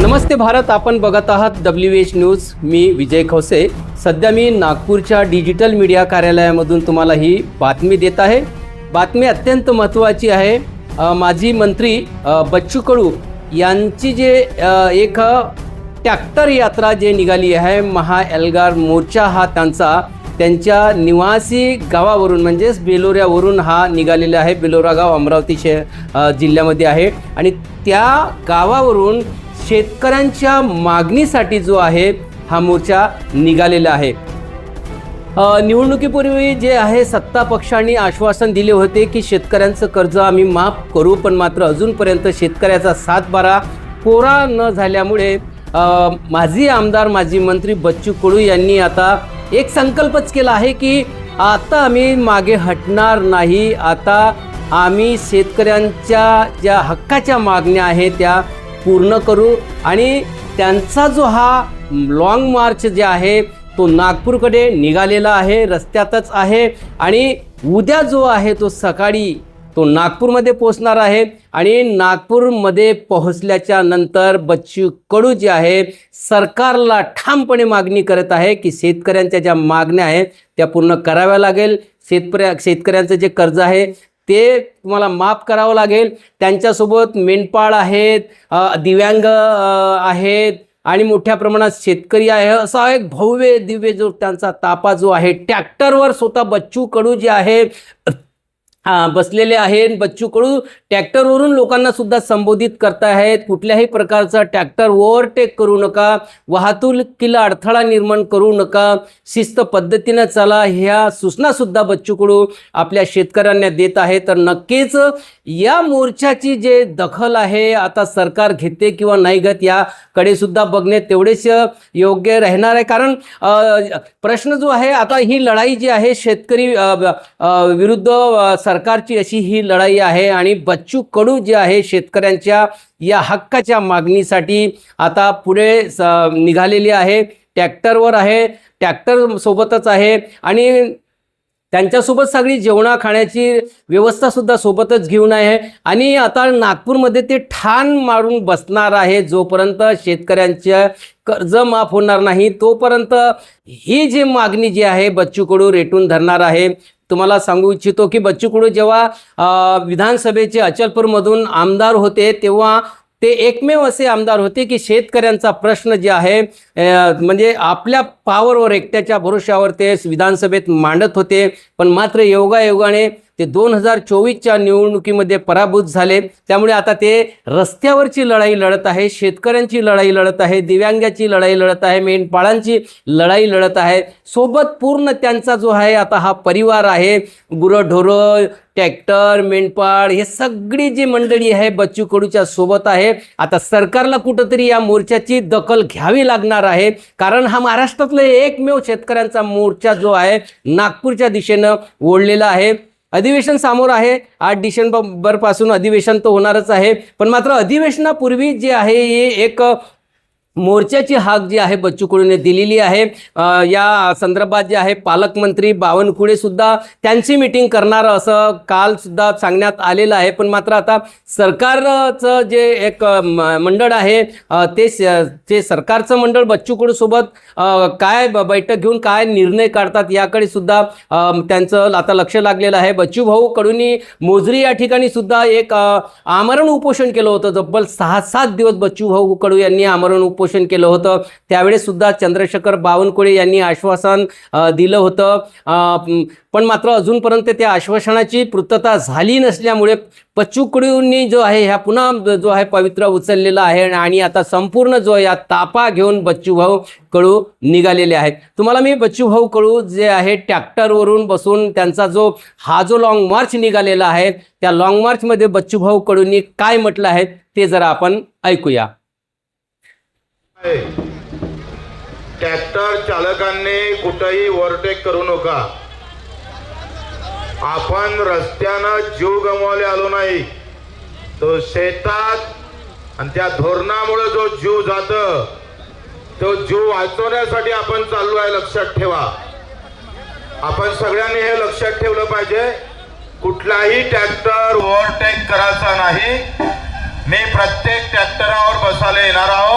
नमस्ते भारत आपण बघत आहात डब्ल्यू एच न्यूज मी विजय खवसे सध्या मी नागपूरच्या डिजिटल मीडिया कार्यालयामधून तुम्हाला ही बातमी देत आहे. बातमी अत्यंत महत्त्वाची आहे. माजी मंत्री बच्चू कडू यांची जे एक टॅक्टर ट्रॅक्टर यात्रा जे निघाली आहे महा एल्गार मोर्चा हा त्यांचा त्यांच्या निवासी गावावरून म्हणजेच बेलोऱ्यावरून हा निघालेला आहे. बेलोरा गाव अमरावती शे जिल्ह्यामध्ये आहे. आणि त्या गावावरून शेतकऱ्यांच्या मागणीसाठी जो आहे हा मोर्चा निघालेला आहे. निवडणुकीपूर्वी जे आहे सत्ता पक्षांनी आश्वासन दिले होते की शेतकऱ्यांचं कर्ज आम्ही माफ करू पण मात्र अजूनपर्यंत शेतकऱ्याचा सातबारा कोरा न झाल्यामुळे माजी आमदार माजी मंत्री बच्चू कडू यांनी आता एक संकल्पच केला आहे की आता आम्ही मागे हटणार नाही. आता आम्ही शेतकऱ्यांच्या ज्या हक्काच्या मागण्या आहेत त्या पूर्ण करू आणि त्यांचा जो हा लॉंग मार्च जे आहे तो नागपूरकडे निघालेला आहे रस्त्यातच आहे आणि उद्या जो आहे तो सकाळी तो नागपूरमध्ये पोहोचणार आहे आणि नागपूरमध्ये पोहोचल्याच्या नंतर बच्चू कडू जे आहे सरकारला ठामपणे मागणी करत आहे की शेतकऱ्यांच्या ज्या मागण्या आहेत त्या पूर्ण कराव्या लागेल. शेतकऱ्या शेतकऱ्यांचं जे कर्ज आहे ते तुम्हाला माफ करावं लागेल. त्यांच्यासोबत मेंढपाळ आहेत दिव्यांग आहेत आणि मोठ्या प्रमाणात शेतकरी आहे. असा एक भव्य दिव्य जो त्यांचा तापा जो आहे ट्रॅक्टरवर स्वतः बच्चू कडू जे आहे बसलेले आहेत बच्चू कडू ट्रॅक्टरवरून लोकांना सुद्धा संबोधित करतायत कुठल्याही प्रकारचा ट्रॅक्टर ओव्हरटेक करू नका. वाहतुकीला अडथळा निर्माण करू नका. शिस्त पद्धतीनं चला. ह्या सूचनासुद्धा बच्चू कडू आपल्या शेतकऱ्यांना देत आहे तर नक्कीच या मोर्चाची जे दखल आहे आता सरकार घेते किंवा नाही घेत याकडे सुद्धा बघणे तेवढेच योग्य राहणार आहे. कारण प्रश्न जो आहे आता ही लढाई जी आहे शेतकरी विरुद्ध सरकारची अशी ही लढाई आहे आणि बच्चू कडू जे आहे शेतकऱ्यांच्या या हक्काच्या मागणीसाठी आता पुढे स निघालेली आहे. ट्रॅक्टरवर आहे. ट्रॅक्टर सोबतच आहे. आणि त्यांच्यासोबत सगळी जेवणा खाण्याची व्यवस्थासुद्धा सोबतच घेऊन आहे. आणि आता नागपूरमध्ये ते ठाण मारून बसणार आहे. जोपर्यंत शेतकऱ्यांच्या कर्ज माफ होणार नाही तोपर्यंत ही जी मागणी जी आहे बच्चूकडू रेटून धरणार आहे तुम्हाला सांगू इच्छितो की बच्चू कडू जेव्हा विधानसभेचे अचलपूरमधून आमदार होते तेव्हा ते एकमेव असे आमदार होते की शेतकऱ्यांचा प्रश्न जे आहे म्हणजे आपल्या पावरवर एकट्याच्या भरोशावर ते विधानसभेत मांडत होते. पण मात्र योगायोगाने ते दोन हजार चोवीसच्या निवडणुकीमध्ये पराभूत झाले. त्यामुळे आता ते रस्त्यावरची लढाई लढत आहे शेतकऱ्यांची लढाई लढत आहे दिव्यांगाची लढाई लढत आहे मेंढपाळांची लढाई लढत आहे. सोबत पूर्ण त्यांचा जो आहे आता हा परिवार आहे गुरंढोरं ट्रॅक्टर मेंढपाळ हे सगळी जी मंडळी आहे बच्चू कडूच्या सोबत आहे. आता सरकारला कुठंतरी या मोर्चाची दखल घ्यावी लागणार आहे. कारण हा महाराष्ट्रातला एकमेव शेतकऱ्यांचा मोर्चा जो आहे नागपूरच्या दिशेनं ओढलेला आहे. अधिवेशन समोर आहे. आठ डिसेंबरपासून अधिवेशन तर होणारच आहे. पण मात्र अधिवेशनापूर्वी जे आहे हे एक मोर्चाची हाक जी आहे बच्चू कडूने दिलेली आहे. या संदर्भात जे आहे पालकमंत्री बावनकुळे सुद्धा त्यांची मिटिंग करणार असं काल सुद्धा सांगण्यात आलेलं आहे. पण मात्र आता सरकारचं जे एक मंडळ आहे ते ते सरकारचं मंडळ बच्चू कडू सोबत काय ब- बैठक घेऊन काय निर्णय काढतात याकडे सुद्धा त्यांचं आता लक्ष लागलेलं आहे. बच्चू भाऊ मोजरी या ठिकाणी सुद्धा एक आमरण उपोषण केलं होतं. तब्बल सहा सात दिवस बच्चू भाऊ कडू यांनी आमरण उपोषण केलं होतं. त्यावेळेस सुद्धा चंद्रशेखर बावनकुळे यांनी आश्वासन दिलं होतं. पण मात्र अजूनपर्यंत त्या आश्वासनाची पूर्तता झाली नसल्यामुळे बच्चूकडूंनी जो आहे ह्या पुन्हा जो आहे पवित्र उचललेला आहे आणि आता संपूर्ण जो या तापा घेऊन बच्चूभाऊ कडू निघालेले आहेत. तुम्हाला मी बच्चूभाऊ कडू जे आहे ट्रॅक्टरवरून बसून त्यांचा जो हा जो लाँग मार्च निघालेला आहे त्या लाँग मार्चमध्ये बच्चूभाऊ कडूंनी काय म्हटलं आहे ते जरा आपण ऐकूया. ट्रॅक्टर चालकांनी कुठंही ओव्हरटेक करू नका. आपण रस्त्यानं जीव गमावले आलो नाही. तो शेतात आणि त्या धोरणामुळे जो जीव जात तो जीव वाचवण्यासाठी आपण चाललो आहे लक्षात ठेवा. आपण सगळ्यांनी हे लक्षात ठेवलं पाहिजे कुठलाही ट्रॅक्टर ओव्हरटेक करायचा नाही. मी प्रत्येक ट्रॅक्टरावर बसायला येणार आहोत.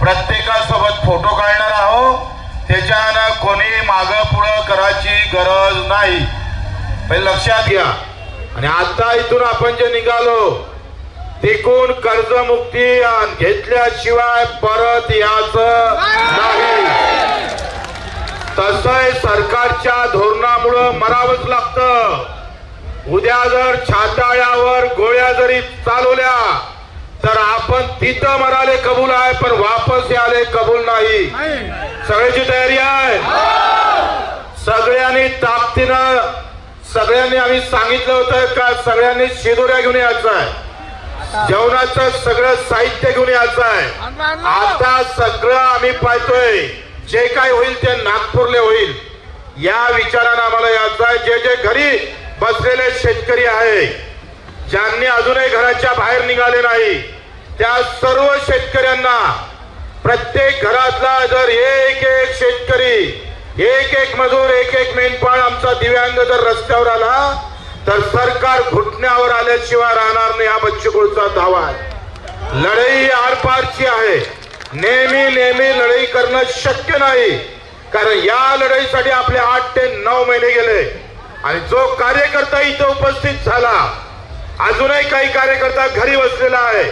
प्रत्येकासोबत फोटो काढणार आहोत. त्याच्यानं कोणी मागं पुढं करायची गरज नाही. पहिले लक्षात घ्या. आणि आता इथून आपण जे निघालो तिकून कर्जमुक्ती घेतल्याशिवाय परत याच नाही. तसं सरकारच्या धोरणामुळं मरावंच लागतं. उद्या जर छाताळ्यावर गोळ्या जरी चालवल्या तर आपण तिथं मराले कबूल आहे पण वापस याले कबूल नाही. सगळ्याची तयारी आहे? सगळ्यांनी ताकदीनं सगळ्यांनी आम्ही सांगितलं होतं का सगळ्यांनी शिदोऱ्या घेऊन यायचं आहे. जेवणाचं सगळं साहित्य घेऊन यायचं आहे. आता सगळं आम्ही पाहतोय. जे काय होईल ते नागपूरले होईल. या विचारानं आम्हाला यायचं आहे. जे जे घरी बसलेले शेतकरी आहे ज्यांनी अजूनही घराच्या बाहेर निघाले नाही त्या सर्व शेतकऱ्यांना प्रत्येक घरातला जर एक एक शेतकरी एक एक मजूर एक एक मेंढपाळ आमचा दिव्यांग जर रस्त्यावर आला तर सरकार घुटण्यावर आल्याशिवाय राहणार नाही हा बच्चूकुळचा दावा आहे. लढाई आरपारची आहे. नेहमी नेहमी लढाई करणं शक्य नाही. कारण या लढाईसाठी आपले आठ ते नऊ महिने गेले. आणि जो कार्यकर्ता इथं उपस्थित झाला अजूनही काही कार्यकर्ता घरी बसलेला आहे.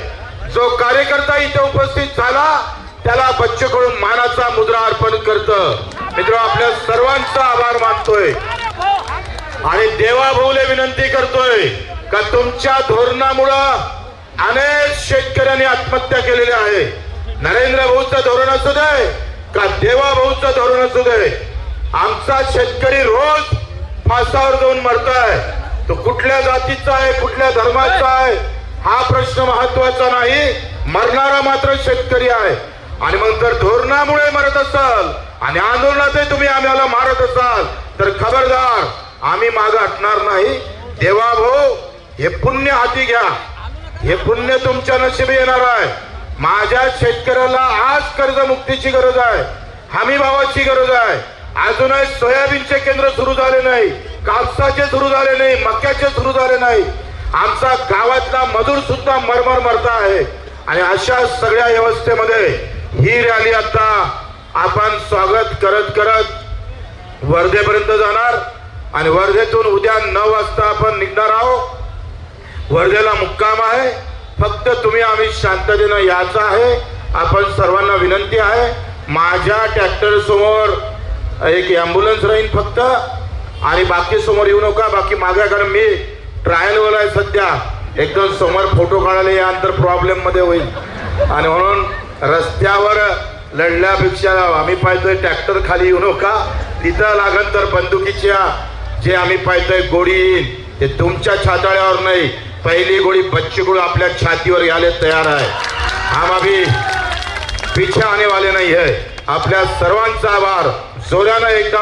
जो कार्यकर्ता इथे उपस्थित झाला त्याला बच्चूकडून मानाचा मुद्रा अर्पण करत. मित्र आपल्या सर्वांचा आभार मानतोय. आणि देवाभाऊले विनंती करतोय का तुमच्या धोरणामुळं अनेक शेतकऱ्यांनी आत्महत्या केलेल्या आहे. नरेंद्र भाऊचं धोरण असू दे का देवा भाऊचं धोरण असू दे आमचा शेतकरी रोज फासावर जाऊन मरतोय. तो कुठल्या जातीचा आहे कुठल्या धर्माचा आहे हा प्रश्न महत्त्वाचा नाही. मरणारा मात्र शेतकरी आहे. आणि मग जर धोरणामुळे मरत असाल आणि आंदोलनातही तुम्ही आम्हाला मारत असाल तर खबरदार आम्ही माग हटणार नाही. देवा भाऊ हे पुण्य हाती घ्या. हे पुण्य तुमच्या नशिबी येणार आहे. माझ्या शेतकऱ्याला आज कर्जमुक्तीची गरज आहे. हमी भावाची गरज आहे. अजूनही सोयाबीनचे केंद्र सुरू झाले नाही. कापसाचे सुरू झाले नाही मक्याचे सुरू झाले नाही. आमचा गावातला मजूर सुद्धा मरमर मरता आहे. आणि अशा सगळ्या व्यवस्थेमध्ये ही रॅली आता आपण स्वागत करत करत वर्धेपर्यंत जाणार. आणि वर्धेतून उद्या नऊ वाजता आपण निघणार आहोत. वर्धेला मुक्काम आहे. फक्त तुम्ही आम्ही शांततेनं यायचं आहे. आपण सर्वांना विनंती आहे. माझ्या ट्रॅक्टर समोर एक ॲम्ब्युलन्स राहील फक्त. आणि बाकी समोर येऊ नका बाकी माझ्या कारण मी ट्रायलवर आहे सध्या. एकदम समोर फोटो काढायला यानंतर प्रॉब्लेममध्ये होईल. आणि म्हणून रस्त्यावर लढल्यापेक्षा आम्ही पाहतोय ट्रॅक्टर खाली येऊ नका. तिथं लागन तर बंदुकीच्या जे आम्ही पाहतोय गोळी येईल. ते तुमच्या छाताळ्यावर नाही. पहिली गोळी बच्ची गोळी आपल्या छातीवर यायला तयार आहे. हम अभी पीछे आने वाले आहे. है आपल्या सर्वांचा आभार. जोरानं एकदा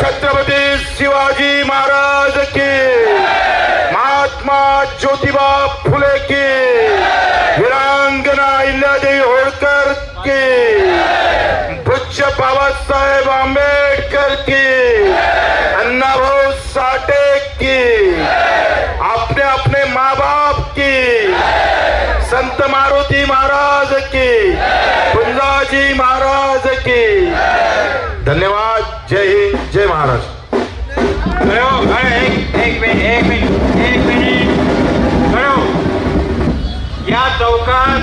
छत्रपती शिवाजी महाराज की। महात्मा ज्योतिबा फुले की। वीरांगना इल्यादेवी होळकर की। पूज्य बाबासाहेब आंबेडकर की। अन्नाभाऊ मारुती महाराज की। कुंजाजी महाराज की। धन्यवाद जय हिंद जय महाराष्ट्र या चौकात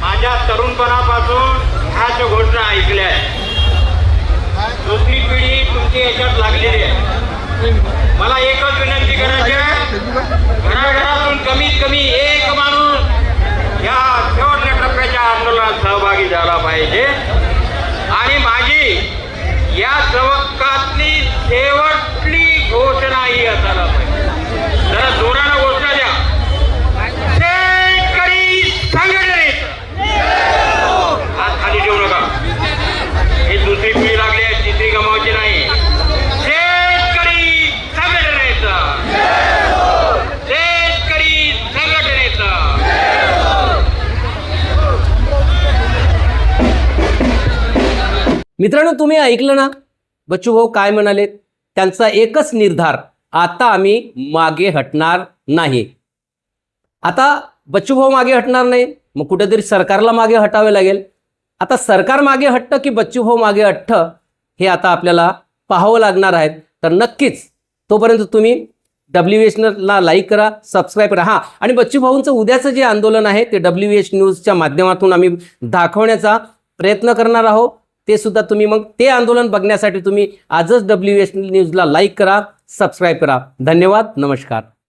माझ्या तरुणपणापासून ह्या जो घोषणा ऐकल्या दुसरी पिढी तुमची याच्यात लागलेली आहे. मला एकच विनंती करायची आहे. घराघरातून कमीत कमी एक माणूस या शेवटल्या टप्प्याच्या आंदोलनात सहभागी झाला पाहिजे. आणि माझी या चौकातली शेवट मित्रांनो तुम्ही ऐकलं ना? बच्चू भाऊ काय म्हणाले? त्यांचा एकच निर्धार आता आम्ही मागे हटणार नाही. आता बच्चूभाऊ मागे हटणार नाही मग कुठेतरी सरकारला मागे हटावे लागेल. आता सरकार मागे हटतं की बच्चूभाऊ मागे हटतं हे आता आपल्याला पाहावं लागणार आहे. तर नक्कीच तोपर्यंत तुम्ही डब्ल्यू एचला लाईक करा सबस्क्राईब करा. हां आणि बच्चूभाऊंचं उद्याचं जे आंदोलन आहे ते डब्ल्यू एच न्यूजच्या माध्यमातून आम्ही दाखवण्याचा प्रयत्न करणार आहोत. ते सुद्धा तुम्ही मग ते आंदोलन बघण्यासाठी तुम्ही आजच डब्ल्यू एस न्यूजला लाईक करा सबस्क्राईब करा. धन्यवाद नमस्कार.